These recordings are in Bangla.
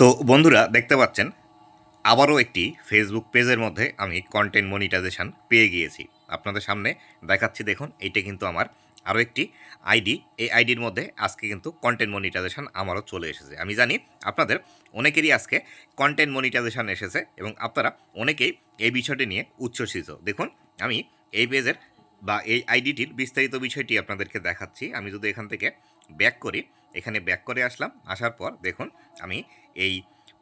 তো বন্ধুরা, দেখতে পাচ্ছেন, আবারও একটি ফেসবুক পেজের মধ্যে আমি কন্টেন্ট মনিটাইজেশন পেয়ে গিয়েছি। আপনাদের সামনে দেখাচ্ছি, দেখুন, এইটা কিন্তু আমার আরও একটি আইডি এই আইডির মধ্যে আজকে কিন্তু কন্টেন্ট মনিটাইজেশন আমারও চলে এসেছে। আমি জানি আপনাদের অনেকেরই আজকে কন্টেন্ট মনিটাইজেশন এসেছে এবং আপনারা অনেকেই এই বিষয়টি নিয়ে উচ্ছ্বসিত। দেখুন, আমি এই পেজের বা এই আইডিটির বিস্তারিত বিষয়টি আপনাদেরকে দেখাচ্ছি। আমি যদি এখান থেকে ব্যাক করি এখানে ব্যাক করে আসলাম। আসার পর দেখুন, আমি এই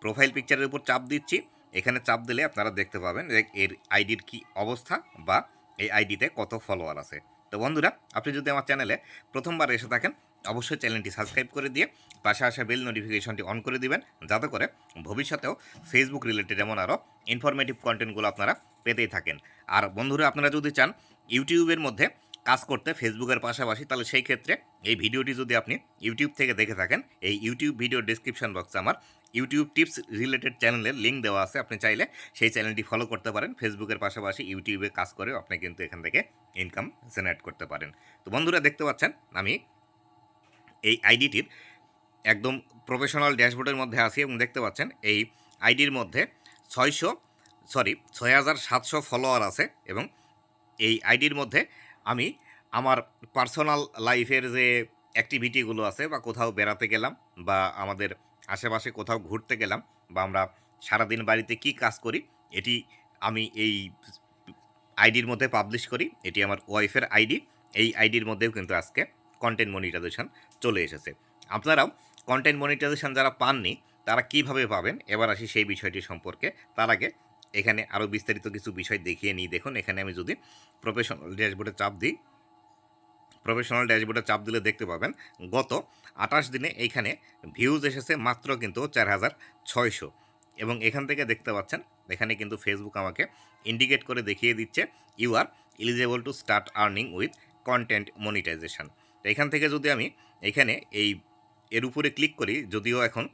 প্রোফাইল পিকচারের উপর চাপ দিচ্ছি। এখানে চাপ দিলে আপনারা দেখতে পাবেন যে এর আইডির কি অবস্থা বা এই আইডিতে কত ফলোয়ার আছে। তো বন্ধুরা, আপনি যদি আমার চ্যানেলে প্রথমবার এসে থাকেন, অবশ্যই চ্যানেলটি সাবস্ক্রাইব করে দিয়ে পাশে আসা বেল নোটিফিকেশনটি অন করে দিবেন। যাতে করে ভবিষ্যতেও ফেসবুক রিলেটেড এমন আরও ইনফরমেটিভ কন্টেন্টগুলো আপনারা পেতেই থাকেন। আর বন্ধুরা, আপনারা যদি চান ইউটিউবের মধ্যে কাজ করতে ফেসবুকের পাশাপাশি, তাহলে সেই ক্ষেত্রে এই ভিডিওটি যদি আপনি ইউটিউব থেকে দেখে থাকেন, এই ইউটিউব ভিডিও ডিসক্রিপশন বক্সে আমার ইউটিউব টিপস রিলেটেড চ্যানেলের লিঙ্ক দেওয়া আছে। আপনি চাইলে সেই চ্যানেলটি ফলো করতে পারেন। ফেসবুকের পাশাপাশি ইউটিউবে কাজ করেও আপনি কিন্তু এখান থেকে ইনকাম জেনারেট করতে পারেন। তো বন্ধুরা, দেখতে পাচ্ছেন, আমি এই আইডিটির একদম প্রফেশনাল ড্যাশবোর্ডের মধ্যে আছি এবং দেখতে পাচ্ছেন, এই আইডির মধ্যে ছয়শো সরি ছয় হাজার সাতশো ফলোয়ার আছে এবং এই আইডির মধ্যে আমি আমার পার্সোনাল লাইফের যে অ্যাক্টিভিটিগুলো আছে বা কোথাও বেড়াতে গেলাম বা আমাদের আশেপাশে কোথাও ঘুরতে গেলাম বা আমরা সারাদিন বাড়িতে কি কাজ করি, এটি আমি এই আইডির মধ্যে পাবলিশ করি। এটি আমার ওয়াইফের আইডি। এই আইডির মধ্যেও কিন্তু আজকে কন্টেন্ট মনিটাইজেশন চলে এসেছে। আপনারাও কন্টেন্ট মনিটাইজেশন যারা পাননি, তারা কীভাবে পাবেন? এবার আসি সেই বিষয়টি সম্পর্কে। তার আগে এখানে আরও বিস্তারিত কিছু বিষয় দেখিয়ে নিই। দেখুন, এখানে আমি যদি প্রফেশনাল ড্যাশবোর্ডে চাপ দিই প্রফেশনাল ড্যাশবোর্ডে চাপ দিলে দেখতে পাবেন, গত আঠাশ দিনে এইখানে ভিউজ এসেছে মাত্র কিন্তু চার হাজার ছয়শো। এবং এখান থেকে দেখতে পাচ্ছেন, এখানে কিন্তু ফেসবুক আমাকে ইন্ডিকেট করে দেখিয়ে দিচ্ছে you are eligible to start earning with content monetization তো এখান থেকে যদি আমি এখানে এই, এর উপরে ক্লিক করি, যদিও এখন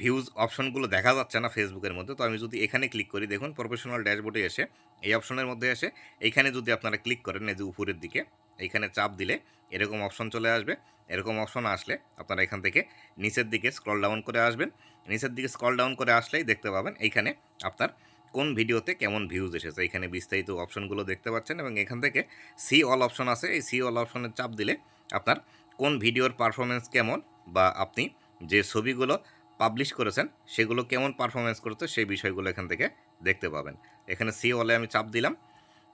ভিউজ অপশনগুলো দেখা যাচ্ছে না ফেসবুকের মধ্যে, তো আমি যদি এখানে ক্লিক করি, দেখুন প্রফেশনাল ড্যাশবোর্ডে এসে, এই অপশনের মধ্যে এসে এইখানে যদি আপনারা ক্লিক করেন, এই যে উপরের দিকে এইখানে চাপ দিলে এরকম অপশন চলে আসবে। এরকম অপশন আসলে আপনারা এখান থেকে নিচের দিকে স্ক্রল ডাউন করে আসবেন। নিচের দিকে স্ক্রল ডাউন করে আসলেই দেখতে পাবেন এইখানে আপনার কোন ভিডিওতে কেমন ভিউজ এসেছে। এখানে বিস্তারিত অপশনগুলো দেখতে পাচ্ছেন এবং এখান থেকে সি অল অপশন আছে। এই সি অল অপশনের চাপ দিলে আপনার কোন ভিডিওর পারফরমেন্স কেমন বা আপনি যে ছবিগুলো পাবলিশ করেছেন সেগুলো কেমন পারফরমেন্স করতে সেই বিষয়গুলো এখান থেকে দেখতে পাবেন। এখানে সি অলে আমি চাপ দিলাম।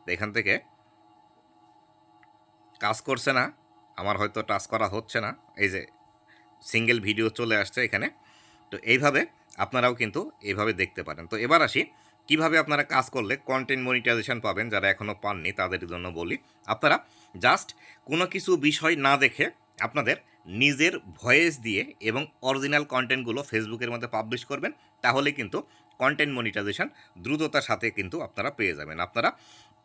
এখান থেকে কাজ করছে না, আমার হয়তো টাচ করা হচ্ছে না, এই যে সিঙ্গেল ভিডিও চলে আসছে এখানে। তো এইভাবে আপনারাও কিন্তু এইভাবে দেখতে পারেন। তো এবার আসি, কীভাবে আপনারা কাজ করলে কন্টেন্ট মনিটাইজেশন পাবেন যারা এখনও পাননি তাদের জন্য বলি। আপনারা জাস্ট কোনো কিছু বিষয় না দেখে আপনাদের নিজের ভয়েস দিয়ে এবং অরিজিনাল কন্টেন্টগুলো ফেসবুকের মধ্যে পাবলিশ করবেন, তাহলে কিন্তু কন্টেন্ট মনিটাইজেশন দ্রুততার সাথে কিন্তু আপনারা পেয়ে যাবেন। আপনারা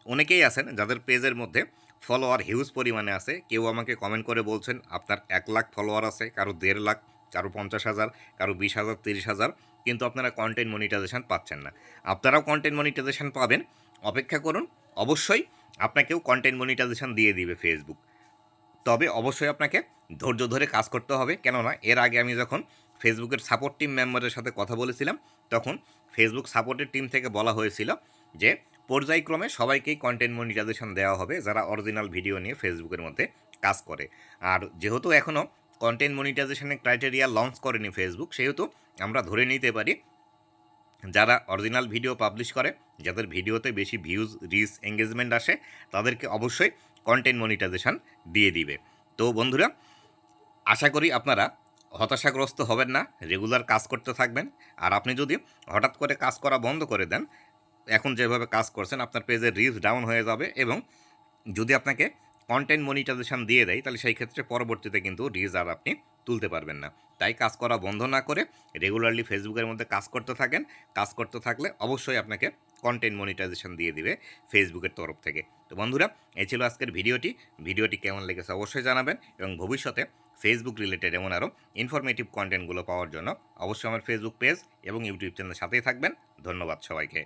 অনেকেই আছেন যাদের পেজের মধ্যে ফলোয়ার হিউজ পরিমাণে আছে। কেউ আমাকে কমেন্ট করে বলছেন, আপনার এক লাখ ফলোয়ার আছে, কারও দেড় লাখ, কারও পঞ্চাশ হাজার, কারও বিশ হাজার, তিরিশ হাজার। কিন্তু আপনারা কন্টেন্ট মনিটাইজেশান পাচ্ছেন না। আপনারাও কন্টেন্ট মনিটাইজেশন পাবেন। অপেক্ষা করুন, অবশ্যই আপনাকেও কন্টেন্ট মনিটাইজেশান দিয়ে দিবে ফেসবুক তবে অবশ্যই আপনাকে ধৈর্য ধরে কাজ করতে হবে। কেননা, এর আগে আমি যখন ফেসবুকের সাপোর্ট টিম মেম্বারের সাথে কথা বলেছিলাম, তখন ফেসবুক সাপোর্টের টিম থেকে বলা হয়েছিল যে পর্যায়ক্রমে সবাইকেই কন্টেন্ট মনিটাইজেশন দেওয়া হবে, যারা অরিজিনাল ভিডিও নিয়ে ফেসবুকের মধ্যে কাজ করে। আর যেহেতু এখনও কন্টেন্ট মনিটাইজেশনের ক্রাইটেরিয়া লঞ্চ করেনি ফেসবুক সেহেতু আমরা ধরে নিতে পারি, যারা অরিজিনাল ভিডিও পাবলিশ করে, যাদের ভিডিওতে বেশি ভিউজ রিচ এঙ্গেজমেন্ট আসে, তাদেরকে অবশ্যই কন্টেন্ট মনিটাইজেশন দিয়ে দিবে। তো বন্ধুরা, আশা করি আপনারা হতাশাগ্রস্ত হবেন না রেগুলার কাজ করতে থাকবেন। আর আপনি যদি হঠাৎ করে কাজ করা বন্ধ করে দেন এখন যেভাবে কাজ করছেন, আপনার পেজের রিচ ডাউন হয়ে যাবে এবং যদি আপনাকে কন্টেন্ট মনিটাইজেশন দিয়ে দেয়, তাহলে সেই ক্ষেত্রে পরবর্তীতে কিন্তু রিচ আর আপনি তুলতে পারবেন না। তাই কাজ করা বন্ধ না করে রেগুলারলি ফেসবুকের মধ্যে কাজ করতে থাকেন। কাজ করতে থাকলে অবশ্যই আপনাকে কন্টেন্ট মনিটাইজেশন দিয়ে দিবে ফেসবুকের তরফ থেকে। তো বন্ধুরা, এই ছিল আজকের ভিডিওটি। ভিডিওটি কেমন লেগেছে অবশ্যই জানাবেন এবং ভবিষ্যতে ফেসবুক রিলেটেড এমন আরও ইনফরমেটিভ কন্টেন্টগুলো পাওয়ার জন্য অবশ্যই আমার ফেসবুক পেজ এবং ইউটিউব চ্যানেলের সাথেই থাকবেন। ধন্যবাদ সবাইকে।